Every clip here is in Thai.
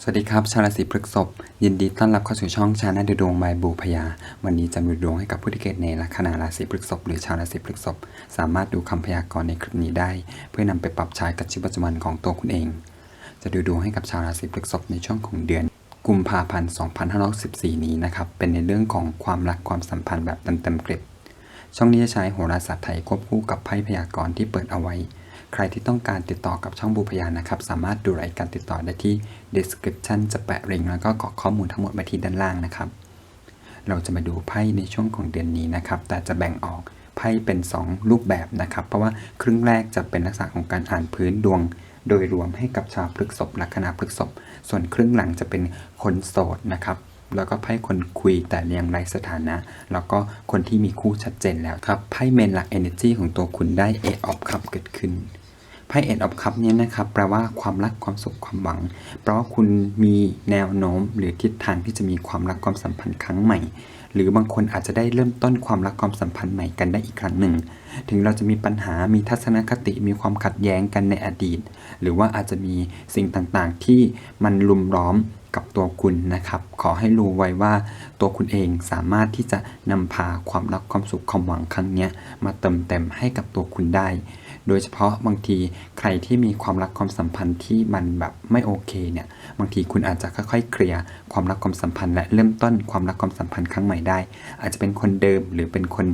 สวัสดีครับ ชาวราศีพฤษภยินดีต้อนรับเข้าสู่ช่องชาแนลดูดวงบายบูพยา วันนี้จะมาดูดวงให้กับผู้ที่เกิดในลัคนาราศีพฤษภหรือชาวราศีพฤษภสามารถดูคำพยากรณ์ในคลิปนี้ได้ เพื่อนำไปปรับใช้กับชีวิตประจำวันของตัวคุณเอง จะดูดวงให้กับชาวราศีพฤษภในช่วงของเดือน กุมภาพันธ์ 2514 นี้นะครับเป็นในเรื่องของความรักความสัมพันธ์แบบเต็มๆเกร็ดช่องนี้จะใช้โหราศาสตร์ไทยควบคู่กับไพ่พยากรณ์ที่เปิดเอาไว้ ใครที่ต้องการติดต่อกับช่องบูพยานนะครับ สามารถดูรายการติดต่อได้ที่ description จะแปะลิงก์แล้วก็กรอกข้อมูลทั้งหมดไว้ที่ด้านล่างนะครับ เราจะมาดูไพ่ในช่วงของเดือนนี้นะครับ แต่จะแบ่งออกไพ่เป็น 2 รูปแบบนะครับ เพราะว่าครึ่งแรกจะเป็นลักษณะของการอ่านพื้นดวง โดยรวมให้กับชาวพฤษภลัคนาพฤษภส่วนครึ่งหลังจะเป็นคนโสดนะครับแล้วก็ไพ่คนคุยแต่ยังไรสถานะ แล้วก็คนที่มีคู่ชัดเจนแล้วครับไพ่เมนหลัก Energy ของตัวคุณได้ Eight of Cup เกิดขึ้น ไพ่ Eight of Cup เนี้นะครับแปลว่าความรักความสุขความหวังเพราะว่าคุณมีแนวโน้ม หรือทิศทางที่จะมีความรักความสัมพันธ์ครั้งใหม่ หรือบางคนอาจจะได้เริ่มต้นความรักความสัมพันธ์ใหม่กันได้อีกครั้งหนึ่ง ถึงเราจะมีปัญหามีทัศนคติมีความขัดแย้งกันในอดีต หรือว่าอาจจะมีสิ่งต่างๆ ที่มันลุมล้อมกับตัวคุณนะครับ ขอให้รู้ไว้ว่าตัวคุณเองสามารถที่จะนำพาความรักความสุขความหวังครั้งเนี้ยมาเติมเต็มให้กับตัวคุณได้ โดยเฉพาะบางทีใครที่มีความรักความสัมพันธ์ที่มันแบบไม่โอเคเนี่ยบางทีคุณอาจจะค่อยๆเคลียร์ความรักความสัมพันธ์และเริ่มต้นความรักความสัมพันธ์ครั้งใหม่ได้ อาจจะเป็นคนเดิมหรือเป็นคน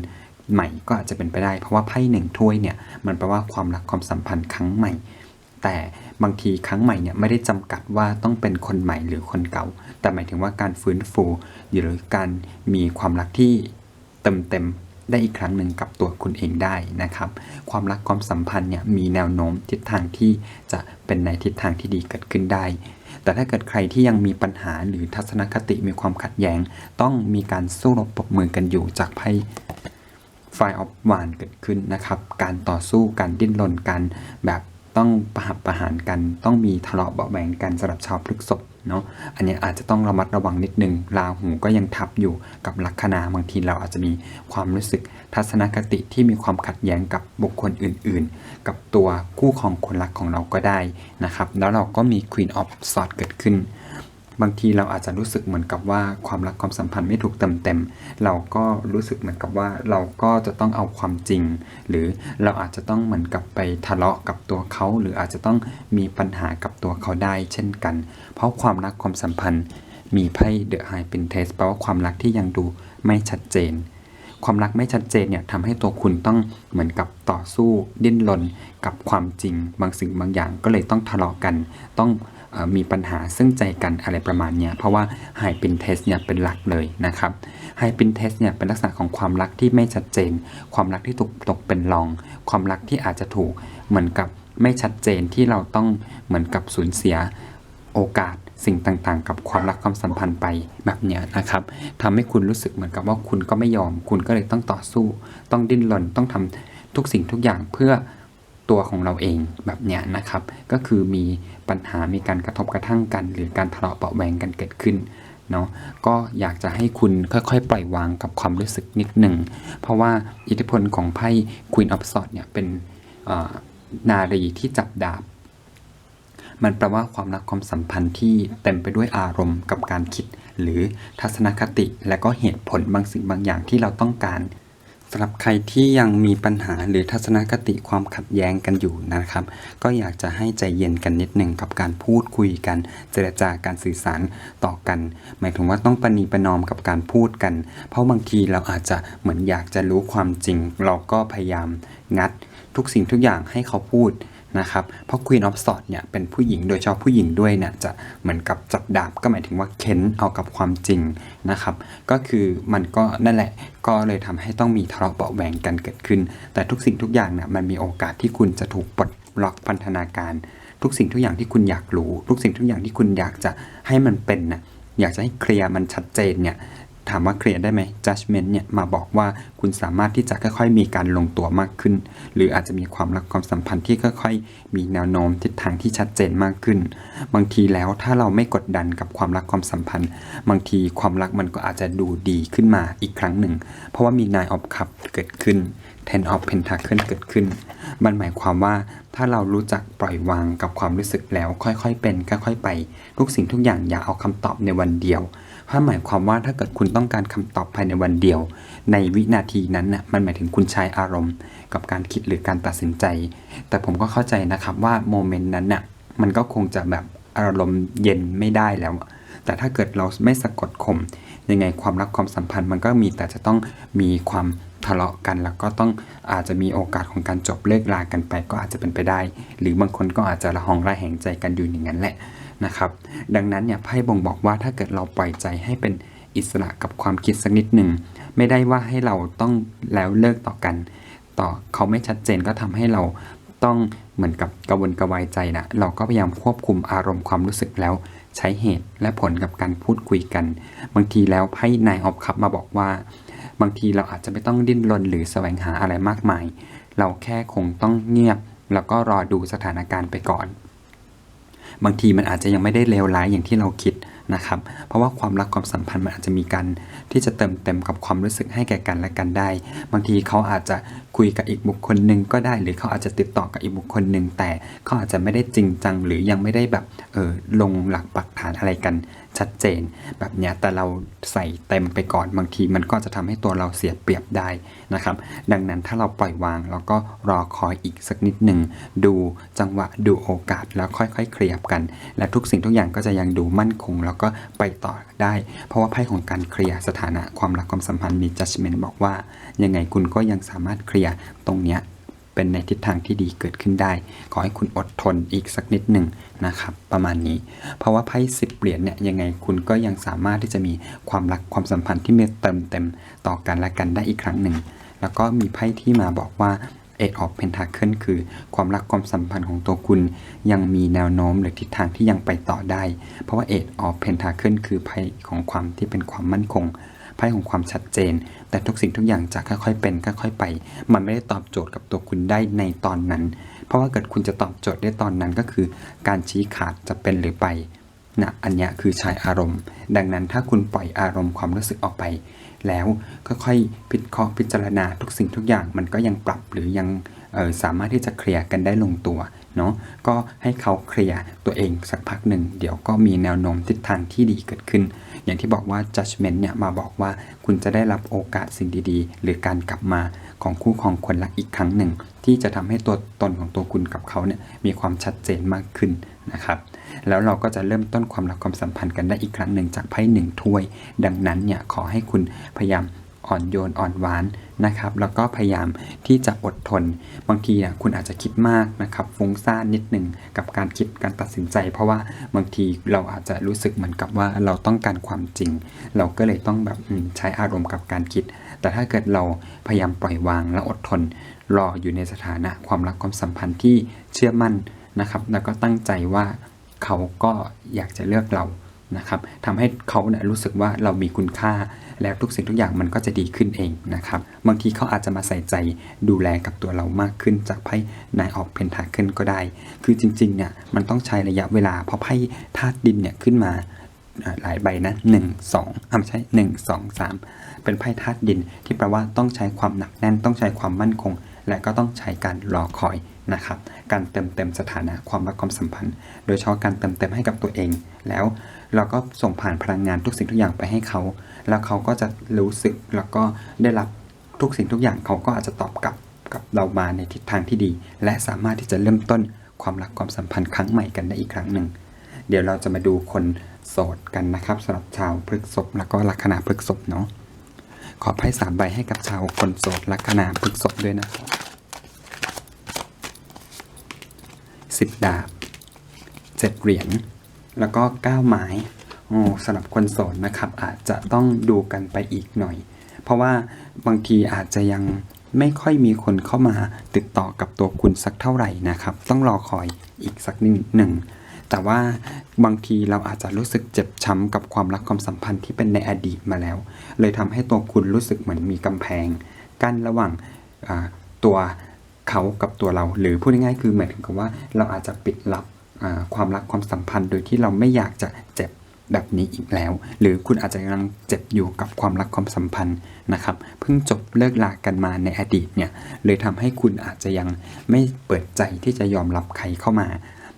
ใหม่ก็อาจจะเป็นไปได้ เพราะว่าไพ่หนึ่งถ้วยเนี่ยมันแปลว่าความรักความสัมพันธ์ครั้งใหม่ แต่บางทีครั้งใหม่เนี่ยไม่ได้จำกัดว่าต้องเป็นคนใหม่หรือคนเก่า แต่หมายถึงว่าการฟื้นฟูหรือการมีความรักที่เต็มเต็ม ได้อีกครั้งหนึ่งกับตัวคุณเองได้นะครับ ความรักความสัมพันธ์เนี่ยมีแนวโน้มทิศทางที่จะเป็นในทิศทางที่ดีเกิดขึ้นได้ แต่ถ้าเกิดใครที่ยังมีปัญหาหรือทัศนคติมีความขัดแย้ง ต้องมีการสู้รบปรบมือกันอยู่จากไพ่ไฟออฟวานเกิดขึ้นนะครับ การต่อสู้การดิ้นรนกันแบบต้องประหับประหารกัน ต้องมีทะเลาะเบาแหวงกันสำหรับชาวพฤษภ เนาะอันนี้อาจจะต้องระมัดระวังนิดนึงราหูก็ยังทับอยู่กับลัคนาบางทีเราอาจจะมีความรู้สึกทัศนคติที่มีความขัดแย้งกับบุคคลอื่นๆ กับตัวคู่ครองคนรักของเราก็ได้นะครับ แล้วเราก็มี Queen of Swords เกิดขึ้น บางทีเราอาจจะรู้สึกเหมือนกับว่าความรักความสัมพันธ์ไม่ถูกเต็มเต็ม เราก็รู้สึกเหมือนกับว่าเราก็จะต้องเอาความจริง หรือเราอาจจะต้องเหมือนกับไปทะเลาะกับตัวเขา หรืออาจจะต้องมีปัญหากับตัวเขาได้ เช่นกัน เพราะความรักความสัมพันธ์มีไพ่เดอะไฮเป็นเทสแปลว่าความรักที่ยังดูไม่ชัดเจน ความรักไม่ชัดเจนเนี่ยทำให้ตัวคุณต้องเหมือนกับต่อสู้ดิ้นรนกับความจริง บางสิ่งบางอย่างก็เลยต้องทะเลาะกันต้อง มีปัญหาซึ่งใจกันอะไรประมาณนี้เพราะว่าไฮปินเทสเนี่ยเป็นหลักเลยนะครับไฮปินเทสเนี่ยเป็นลักษณะของความรักที่ไม่ชัดเจน ความรักที่ถูกตกเป็นรอง ความรักที่อาจจะถูกเหมือนกับไม่ชัดเจนที่เราต้องเหมือนกับสูญเสียโอกาสสิ่งต่างๆ กับความรักความสัมพันธ์ไปแบบเนี้ยนะครับทำให้คุณรู้สึกเหมือนกับว่าคุณก็ไม่ยอม คุณก็เลยต้องต่อสู้ ต้องดิ้นรนต้องทำทุกสิ่งทุกอย่างเพื่อ ตัวของเราเองแบบเนี้ยนะครับ ก็คือมีปัญหามีการกระทบกระทั่งกัน หรือการทะเลาะเบาะแวงกันเกิดขึ้นเนาะก็อยากจะให้คุณค่อยๆ ปล่อยวางกับความรู้สึกนิดหนึ่ง เพราะว่าอิทธิพลของไพ่ Queen of Swords เนี่ยเป็นอ่านารีที่จับดาบ มันแปลว่าความรักความสัมพันธ์ที่เต็มไปด้วยอารมณ์กับการคิด หรือทัศนคติและก็เหตุผลบางสิ่งบางอย่างที่เราต้องการ สำหรับใครที่ยังมีปัญหาหรือทัศนคติความขัดแย้งกันอยู่นะครับ ก็อยากจะให้ใจเย็นกันนิดหนึ่งกับการพูดคุยกัน เจรจาการสื่อสารต่อกัน หมายถึงว่าต้องประนีประนอมกับการพูดกัน เพราะบางทีเราอาจจะเหมือนอยากจะรู้ความจริง เราก็พยายามงัดทุกสิ่งทุกอย่างให้เขาพูด นะครับเพราะ Queen of Swords เนี่ยเป็นผู้หญิงโดยเฉพาะผู้หญิงด้วยเนี่ยจะเหมือนกับจับดาบก็หมายถึงว่าเค้นเอากับความจริงนะครับก็คือมันก็นั่นแหละก็เลยทำให้ต้องมีทะเลาะเบาะแหวงกันเกิดขึ้น แต่ทุกสิ่งทุกอย่างเนี่ยมันมีโอกาสที่คุณจะถูกปลดล็อกพันธนาการ ทุกสิ่งทุกอย่างที่คุณอยากรู้ ทุกสิ่งทุกอย่างที่คุณอยากจะให้มันเป็นนะอยากจะให้เคลียร์มันชัดเจนเนี่ย ถามว่าเคลียร์ได้ไหม judgment เนี่ยมาบอกว่าคุณสามารถที่จะค่อยๆ มีการลงตัวมากขึ้น หรืออาจจะมีความรักความสัมพันธ์ที่ค่อยๆ มีแนวโน้มทิศทางที่ชัดเจนมากขึ้น บางทีแล้วถ้าเราไม่กดดันกับความรักความสัมพันธ์ บางทีความรักมันก็อาจจะดูดีขึ้นมาอีกครั้งหนึ่ง เพราะว่ามี nine of cup เกิดขึ้น ten of pentacle เกิดขึ้น มันหมายความว่าถ้าเรารู้จักปล่อยวางกับความรู้สึกแล้วค่อยๆเป็นค่อยๆไป ทุกสิ่งทุกอย่างอย่าเอาคำตอบในวันเดียว เพราหมายความว่าถ้าเกิดคุณต้องการคำตอบภายในวันเดียว ในวินาทีนั้นน่ะมันหมายถึงคุณใช้อารมณ์ กับการคิดหรือการตัดสินใจ แต่ผมก็เข้าใจนะครับว่าโมเมนต์นั้นน่ะมันก็คงจะแบบอารมณ์เย็นไม่ได้แล้ว แต่ถ้าเกิดเราไม่สะกดข่มยังไงความรักความสัมพันธ์มันก็มีแต่จะต้องมีความทะเลาะกันแล้วก็ต้องอาจจะมีโอกาสของการจบเลิกลากันไปก็อาจจะเป็นไปได้ หรือบางคนก็อาจจะระหองระแหงใจกันอยู่อย่างนั้นแหละ นะครับ ดังนั้นเนี่ยไพ่บ่งบอกว่าถ้าเกิดเราปล่อยใจให้เป็นอิสระกับความคิดสักนิดหนึ่ง ไม่ได้ว่าให้เราต้องแล้วเลิกต่อกัน ต่อเขาไม่ชัดเจนก็ทำให้เราต้องเหมือนกับกระวนกระวายใจนะเราก็พยายามควบคุมอารมณ์ความรู้สึกแล้ว ใช้เหตุและผลกับการพูดคุยกัน บางทีแล้วไพ่นายออฟคัพมาบอกว่า บางทีเราอาจจะไม่ต้องดิ้นรนหรือแสวงหาอะไรมากมาย เราแค่คงต้องเงียบ แล้วก็รอดูสถานการณ์ไปก่อน บางทีมันอาจจะยังไม่ได้เลวร้ายอย่างที่เราคิดนะครับ เพราะว่าความรักความสัมพันธ์มันอาจจะมีการที่จะเติมเต็มกับความรู้สึกให้แก่กันและกันได้ บางทีเขาอาจจะคุยกับอีกบุคคลหนึ่งก็ได้ หรือเขาอาจจะติดต่อกับอีกบุคคลหนึ่งแต่เขาอาจจะไม่ได้จริงจัง หรือยังไม่ได้แบบเออลงหลักปักฐานอะไรกัน ชัดเจน แบบเนี้ยแต่เราใส่เต็มไปก่อนบางทีมันก็จะทำให้ตัวเราเสียเปรียบได้นะครับ ดังนั้นถ้าเราปล่อยวางแล้วก็รอคอยอีกสักนิดหนึ่งดูจังหวะดูโอกาสแล้วค่อยๆ เคลียร์กัน และทุกสิ่งทุกอย่างก็จะยังดูมั่นคง แล้วก็ไปต่อได้ เพราะว่าไพ่ของการเคลียร์สถานะความรักความสัมพันธ์มี judgment บอกว่า ยังไงคุณก็ยังสามารถเคลียร์ตรงเนี้ย เป็นในทิศทางที่ดีเกิดขึ้นได้ ขอให้คุณอดทนอีกสักนิดหนึ่งนะครับ ประมาณนี้ เพราะว่าไพ่สิบเหรียญเนี่ยยังไงคุณก็ยังสามารถที่จะมีความรักความสัมพันธ์ที่มีเติมเต็มต่อกันและกันได้อีกครั้งหนึ่ง แล้วก็มีไพ่ที่มาบอกว่า Eight of Pentacle คือความรักความสัมพันธ์ของตัวคุณ ยังมีแนวโน้มหรือทิศทางที่ยังไปต่อได้ เพราะว่า Eight of Pentacle คือไพ่ของความที่เป็นความมั่นคง ไพ่ของความชัดเจน แต่ทุกสิ่งทุกอย่างจะค่อยๆเป็นค่อยๆไป มันไม่ได้ตอบโจทย์กับตัวคุณได้ในตอนนั้น เพราะว่าเกิดคุณจะตอบโจทย์ได้ตอนนั้นก็คือ การชี้ขาดจะเป็นหรือไปนะอันนี้คือใช้อารมณ์ ดังนั้นถ้าคุณปล่อยอารมณ์ความรู้สึกออกไป แล้วค่อยๆพิเคราพิจารณาทุกสิ่งทุกอย่างมันก็ยังปรับหรือยังออสามารถที่จะเคลียร์กันได้ลงตัวเนาะก็ให้เขาเคลียร์ตัวเองสักพักหนึ่ง เดี๋ยวก็มีแนวโน้มทิศทางที่ดีเกิดขึ้น อย่างที่บอกว่า judgment เนี่ยมาบอกว่าคุณจะได้รับโอกาสสิ่งดีๆ หรือการกลับมาของคู่ของคนรักอีกครั้งหนึ่ง ที่จะทำให้ตัวตนของตัวคุณกับเขาเนี่ยมีความชัดเจนมากขึ้นนะครับแล้วเราก็จะเริ่มต้นความรักความสัมพันธ์กันได้อีกครั้งหนึ่งจากไพ่หนึ่งถ้วย ดังนั้นเนี่ยขอให้คุณพยายาม อ่อนโยนอ่อนหวานนะครับแล้วก็พยายามที่จะอดทน บางทีคุณอาจจะคิดมากนะครับฟุ้งซ่านนิดหนึ่งกับการคิดการตัดสินใจ เพราะว่าบางทีเราอาจจะรู้สึกเหมือนกับว่าเราต้องการความจริง เราก็เลยต้องแบบใช้อารมณ์กับการคิด แต่ถ้าเกิดเราพยายามปล่อยวางและอดทน รออยู่ในสถานะความรักความสัมพันธ์ที่เชื่อมั่นนะครับแล้วก็ตั้งใจว่าเขาก็อยากจะเลือกเรานะครับทำให้เขาเนี่ยรู้สึกว่าเรามีคุณค่า แล้วทุกสิ่งทุกอย่างมันก็จะดีขึ้นเองนะครับ บางทีเขาอาจจะมาใส่ใจดูแลกับตัวเรามากขึ้นจากไพ่นายออกเพนทาเคิลก็ได้ คือจริงๆเนี่ยมันต้องใช้ระยะเวลาเพราะไพ่ธาตุดินเนี่ยขึ้นมาหลายใบนะหนึ่งสองอ่าไม่ใช่หนึ่งสองสามเป็นไพ่ธาตุดินที่แปลว่าต้องใช้ความหนักแน่นต้องใช้ความมั่นคง และก็ต้องใช้การรอคอยนะครับ การเติมเต็มสถานะความรักความสัมพันธ์ โดยเฉพาะการเติมเต็มให้กับตัวเอง แล้วเราก็ส่งผ่านพลังงานทุกสิ่งทุกอย่างไปให้เขา แล้วเขาก็จะรู้สึกแล้วก็ได้รับทุกสิ่งทุกอย่างเขาก็อาจจะตอบกลับกับเรามาในทิศทางที่ดี และสามารถที่จะเริ่มต้นความรักความสัมพันธ์ครั้งใหม่กันได้อีกครั้งหนึ่ง เดี๋ยวเราจะมาดูคนโสดกันนะครับสำหรับชาวพฤกษภแล้วก็ลัคนาพฤกษภเนาะขอไพ่สามใบให้กับชาวคนโสดลัคนาพฤกษภด้วยนะครับสิบดาบเจ็ดเหรียญแล้วก็เก้าไม้ สำหรับคนโสดนะครับ อาจจะต้องดูกันไปอีกหน่อย เพราะว่าบางทีอาจจะยังไม่ค่อยมีคนเข้ามาติดต่อกับตัวคุณสักเท่าไหร่นะครับ ต้องรอคอยอีกสักนิดหนึ่งแต่ว่าบางทีเราอาจจะรู้สึกเจ็บช้ำกับความรักความสัมพันธ์ที่เป็นในอดีตมาแล้ว เลยทำให้ตัวคุณรู้สึกเหมือนมีกำแพง กั้นระหว่างตัวเขากับตัวเรา หรือพูดง่ายๆคือหมายถึงกับว่าเราอาจจะปิดลับความรักความสัมพันธ์โดยที่เราไม่อยากจะเจ็บ แบบนี้อีกแล้ว หรือคุณอาจจะกำลังเจ็บอยู่กับความรักความสัมพันธ์นะครับ เพิ่งจบเลิกลากันมาในอดีตเนี่ยเลยทำให้คุณอาจจะยังไม่เปิดใจที่จะยอมรับใครเข้ามา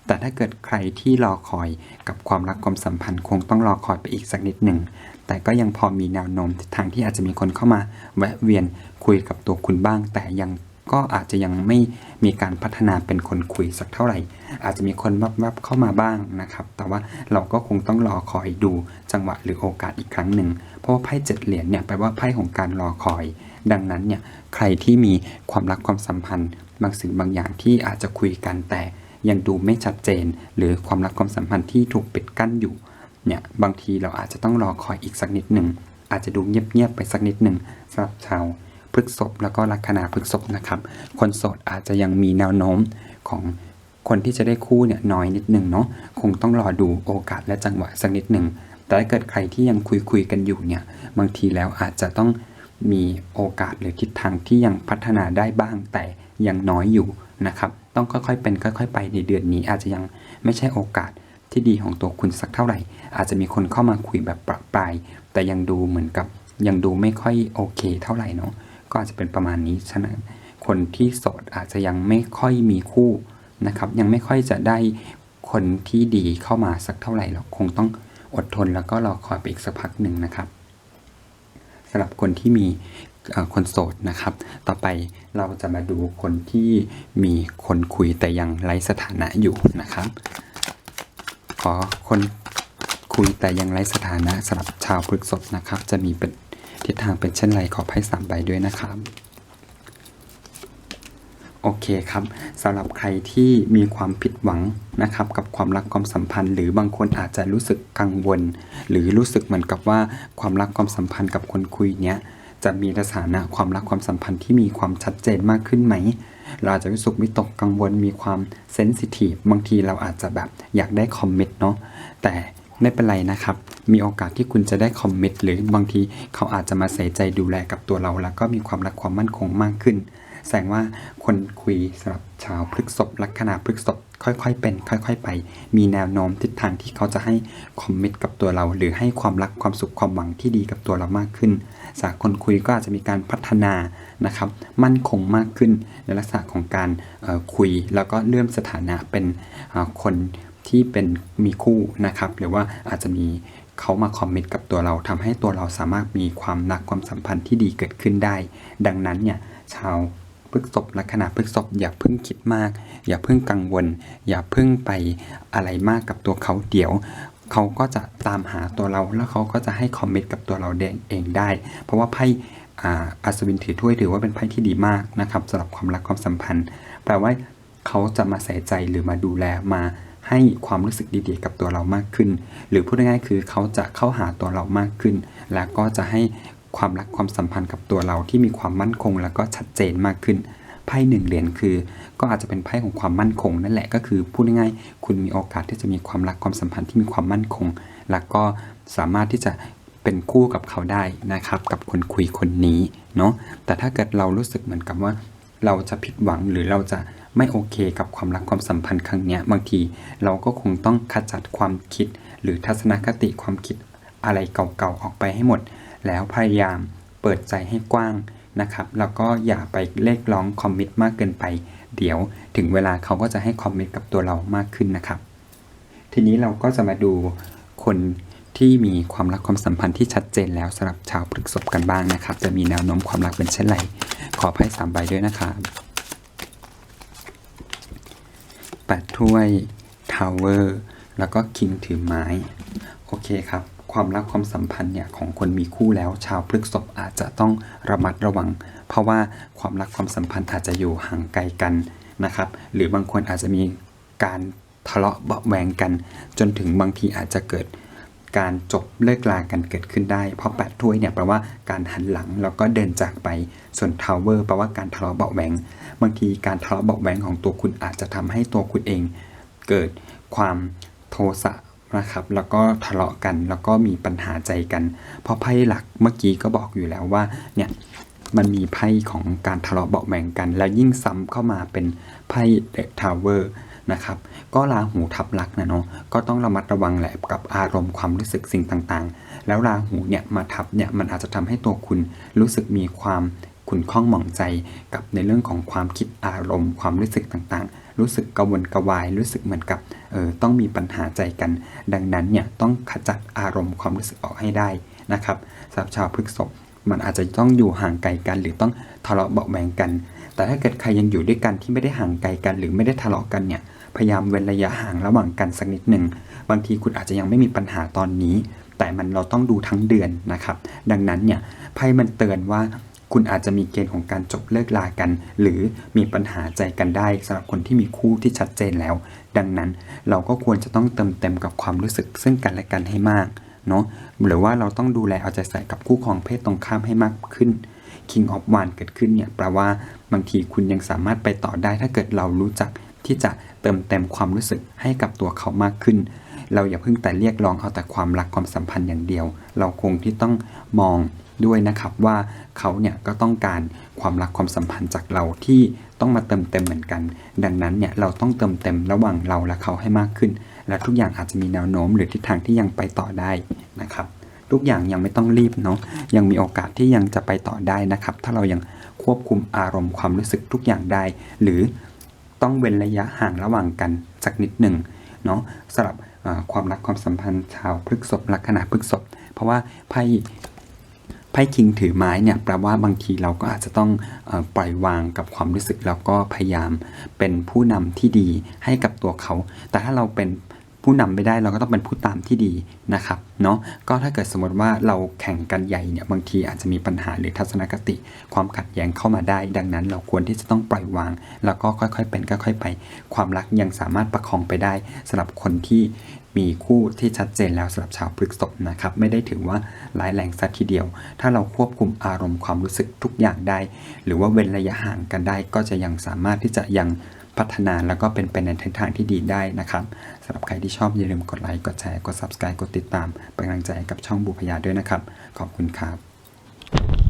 แต่ถ้าเกิดใครที่รอคอยกับความรักความสัมพันธ์ คงต้องรอคอยไปอีกสักนิดหนึ่งแต่ก็ยังพอมีแนวโน้มทางที่อาจจะมีคนเข้ามา แวะเวียนคุยกับตัวคุณบ้าง แต่ยัง ก็อาจจะยังไม่มีการพัฒนาเป็นคนคุยสักเท่าไหร่ อาจจะมีคนแวบๆเข้ามาบ้างนะครับ แต่ว่าเราก็คงต้องรอคอยดูจังหวะหรือโอกาสอีกครั้งหนึ่ง เพราะว่าไพ่เจ็ดเหรียญเนี่ยแปลว่าไพ่ของการรอคอย ดังนั้นเนี่ยใครที่มีความรักความสัมพันธ์ บางสิ่งบางอย่างที่อาจจะคุยกันแต่ยังดูไม่ชัดเจน หรือความรักความสัมพันธ์ที่ถูกปิดกั้นอยู่เนี่ยบางทีเราอาจจะต้องรอคอยอีกสักนิดหนึ่งอาจจะดูเงียบๆไปสักนิดหนึ่งสำหรับชาว พฤกษภแล้วก็ลัคนาพฤกษภนะครับ คนโสดอาจจะยังมีแนวโน้มของคนที่จะได้คู่เนี่ยน้อยนิดหนึ่งเนาะคงต้องรอดูโอกาสและจังหวะสักนิดหนึ่งแต่ถ้าเกิดใครที่ยังคุยคุยกันอยู่เนี่ยบางทีแล้วอาจจะต้องมีโอกาสหรือทิศทางที่ยังพัฒนาได้บ้างแต่ยังน้อยอยู่นะครับ ต้องค่อยๆเป็นค่อย ๆ ไปในเดือนนี้อาจจะยังไม่ใช่โอกาสที่ดีของตัวคุณสักเท่าไหร่ อาจจะมีคนเข้ามาคุยแบบประปรายแต่ยังดูเหมือนกับยังดูไม่ค่อยโอเคเท่าไหร่เนาะ ก็อาจจะเป็นประมาณนี้ ฉะนั้นคนที่โสดอาจจะยังไม่ค่อยมีคู่นะครับ ยังไม่ค่อยจะได้คนที่ดีเข้ามาสักเท่าไหร่หรอกคงต้องอดทนแล้วก็รอคอยไปอีกสักพักหนึ่งนะครับสำหรับคนที่มีคนโสดนะครับ ต่อไปเราจะมาดูคนที่มีคนคุยแต่ยังไร้สถานะอยู่นะครับ ขอคนคุยแต่ยังไร้สถานะสำหรับชาวพฤกษภนะครับ จะมีเป็น ทิศทางเป็นเช่นไรขอไพ่สามใบด้วยนะครับโอเคครับสำหรับใครที่มีความผิดหวังนะครับกับความรักความสัมพันธ์ หรือบางคนอาจจะรู้สึกกังวล หรือรู้สึกเหมือนกับว่าความรักความสัมพันธ์กับคนคุยเนี้ยจะมีสถานะความรักความสัมพันธ์ที่มีความชัดเจนมากขึ้นไหม เราอาจจะรู้สึกวิตกกังวลมีความเซนซิทีฟบางทีเราอาจจะแบบอยากได้คอมมิตเนาะแต่ ไม่เป็นไรนะครับ มีโอกาสที่คุณจะได้คอมมิตหรือบางทีเขาอาจจะมาใส่ใจดูแลกับตัวเรา แล้วก็มีความรักความมั่นคงมากขึ้น แสดงว่าคนคุยสำหรับชาวพฤกษภลัคนาพฤกษภค่อยๆเป็น ค่อย ๆ ไป มีแนวโน้มทิศทางที่เขาจะให้คอมมิตกับตัวเรา หรือให้ความรักความสุขความหวังที่ดีกับตัวเรามากขึ้น จากคนคุยก็อาจจะมีการพัฒนานะครับ มั่นคงมากขึ้นในลักษณะของการคุย แล้วก็เลื่อมสถานะเป็นคน ที่เป็นมีคู่นะครับ หรือว่าอาจจะมีเขามาคอมมิตกับตัวเราทำให้ตัวเราสามารถมีความรักความสัมพันธ์ที่ดีเกิดขึ้นได้ ดังนั้นเนี่ยชาวพฤกษบลัคนาพฤกษบอย่าเพิ่งคิดมาก อย่าเพิ่งกังวล อย่าเพิ่งไปอะไรมากกับตัวเขาเดี๋ยวเขาก็จะตามหาตัวเราแล้วเขาก็จะให้คอมมิตกับตัวเราเองได้ เพราะว่าไพ่อ่าอัศวินถือถ้วยถือว่าเป็นไพ่ที่ดีมากนะครับสำหรับความรักความสัมพันธ์ แปลว่าเขาจะมาใส่ใจหรือมาดูแลมา ให้ความรู้สึกดีๆ กับตัวเรามากขึ้น หรือพูดง่ายๆคือเขาจะเข้าหาตัวเรามากขึ้น และก็จะให้ความรักความสัมพันธ์กับตัวเราที่มีความมั่นคง แล้วก็ชัดเจนมากขึ้นไพ่หนึ่งเหรียญคือ ก็อาจจะเป็นไพ่ของความมั่นคง นั่นแหละก็คือพูดง่ายๆคุณมีโอกาสที่จะมีความรักความสัมพันธ์ที่มีความมั่นคง แล้วก็สามารถที่จะเป็นคู่กับเขาได้นะครับ กับคนคุยคนนี้เนาะแต่ถ้าเกิดเรารู้สึกเหมือนกับว่า เราจะผิดหวังหรือเราจะไม่โอเคกับความรักความสัมพันธ์ครั้งนี้บางทีเราก็คงต้องขจัดความคิด หรือทัศนคติความคิดอะไรเก่าๆออกไปให้หมด แล้วพยายามเปิดใจให้กว้างนะครับแล้วก็อย่าไปเรียกร้องคอมมิตมากเกินไป เดี๋ยวถึงเวลาเขาก็จะให้คอมมิตกับตัวเรามากขึ้นนะครับ ทีนี้เราก็จะมาดูคนที่มีความรักความสัมพันธ์ที่ชัดเจนแล้วสำหรับชาวพฤษภกันบ้างนะครับ จะมีแนวโน้มความรักเป็นเช่นไร อไพ่สามใบด้วยนะครับแปดถ้วยทาวเวอร์แล้วก็คิงถือไม้ โอเคครับ ความรักความสัมพันธ์เนี่ยของคนมีคู่แล้ว ชาวพฤกษภอาจจะต้องระมัดระวัง เพราะว่าความรักความสัมพันธ์อาจจะอยู่ห่างไกลกันนะครับ หรือบางคนอาจจะมีการทะเลาะเบาะแวงกัน จนถึงบางทีอาจจะเกิด การจบเลิกลากันเกิดขึ้นได้ เพราะแปดถ้วยเนี่ยแปลว่าการหันหลังแล้วก็เดินจากไป ส่วนทาวเวอร์แปลว่าการทะเลาะเบาแหวงบางทีการทะเลาะเบาแหวงของตัวคุณอาจจะทำให้ตัวคุณเอง เกิดความโทสะนะครับแล้วก็ทะเลาะกันแล้วก็มีปัญหาใจกัน เพราะไพ่หลักเมื่อกี้ก็บอกอยู่แล้วว่าเนี่ยมันมีไพ่ของการทะเลาะเบาแหว่งกัน แล้วยิ่งซ้ำเข้ามาเป็นไพ่เดอะทาวเวอร์ นะครับ ก็ราหูทับลักนะเนาะก็ต้องระมัดระวังแหละกับอารมณ์ความรู้สึกสิ่งต่างๆ แล้วราหูเนี่ยมาทับเนี่ยมันอาจจะทำให้ตัวคุณรู้สึกมีความขุ่นข้องหมองใจกับในเรื่องของความคิดอารมณ์ ความรู้สึกต่างๆ รู้สึกกระวนกระวาย รู้สึกเหมือนกับเออต้องมีปัญหาใจกัน ดังนั้นเนี่ยต้องขจัดอารมณ์ความรู้สึกออกให้ได้นะครับสำหรับชาวพฤกษภมันอาจจะต้องอยู่ห่างไกลกันหรือต้องทะเลาะเบาะแหวงกัน แต่ถ้าเกิดใครยังอยู่ด้วยกันที่ไม่ได้ห่างไกลกัน หรือไม่ได้ทะเลาะกันเนี่ย พยายามเว้นระยะห่างระหว่างกันสักนิดหนึ่ง บางทีคุณอาจจะยังไม่มีปัญหาตอนนี้ แต่มันเราต้องดูทั้งเดือนนะครับ ดังนั้นเนี่ยไพ่มันเตือนว่าคุณอาจจะมีเกณฑ์ของการจบเลิกลากัน หรือมีปัญหาใจกันได้สำหรับคนที่มีคู่ที่ชัดเจนแล้ว ดังนั้นเราก็ควรจะต้องเติมเต็มกับความรู้สึกซึ่งกันและกันให้มากเนาะหรือว่าเราต้องดูแลเอาใจใส่กับคู่ครองเพศตรงข้ามให้มากขึ้น King of One เกิดขึ้นเนี่ยแปลว่าบางทีคุณยังสามารถไปต่อได้ถ้าเกิดเรารู้จัก ที่จะเติมเต็มความรู้สึกให้กับตัวเขามากขึ้น เราอย่าเพิ่งแต่เรียกร้องเอาแต่ความรักความสัมพันธ์อย่างเดียว เราคงที่ต้องมองด้วยนะครับว่าเขาเนี่ยก็ต้องการความรักความสัมพันธ์จากเราที่ต้องมาเติมเต็มเหมือนกัน ดังนั้นเนี่ยเราต้องเติมเต็มระหว่างเราและเขาให้มากขึ้น และทุกอย่างอาจจะมีแนวโน้มหรือทิศทางที่ยังไปต่อได้นะครับทุกอย่างยังไม่ต้องรีบเนาะยังมีโอกาสที่ยังจะไปต่อได้นะครับ ถ้าเรายังควบคุมอารมณ์ความรู้สึกทุกอย่างได้ หรือ ต้องเว้นระยะห่างระหว่างกันสักนิดหนึ่งเนาะสำหรับความรักความสัมพันธ์ชาวพฤกษบลักษณะพฤกษบเพราะว่าไพ่ไพ่คิงถือไม้เนี่ยแปลว่าบางทีเราก็อาจจะต้องอปล่อยวางกับความรู้สึกแล้วก็พยายามเป็นผู้นำที่ดีให้กับตัวเขา แต่ถ้าเราเป็น ผู้นำไม่ได้เราก็ต้องเป็นผู้ตามที่ดีนะครับเนาะก็ถ้าเกิดสมมติว่าเราแข่งกันใหญ่เนี่ยบางทีอาจจะมีปัญหาหรือทัศนคติ ความขัดแย้งเข้ามาได้ ดังนั้นเราควรที่จะต้องปล่อยวาง แล้วก็ค่อยๆเป็นค่อยๆไป ความรักยังสามารถประคองไปได้สำหรับคนที่มีคู่ที่ชัดเจนแล้วสำหรับชาวพฤษภนะครับ ไม่ได้ถือว่าร้ายแรงสักทีเดียว ถ้าเราควบคุมอารมณ์ความรู้สึกทุกอย่างได้ หรือว่าเว้นระยะห่างกันได้ก็จะยังสามารถที่จะยัง พัฒนาแล้วก็เป็นไปในทิศทางที่ดีได้นะครับสำหรับใครที่ชอบอย่าลืมกดไลค์กดแชร์กด subscribe กดติดตามเป็นกำลังใจกับช่องบูพยาด้วยนะครับ ขอบคุณครับ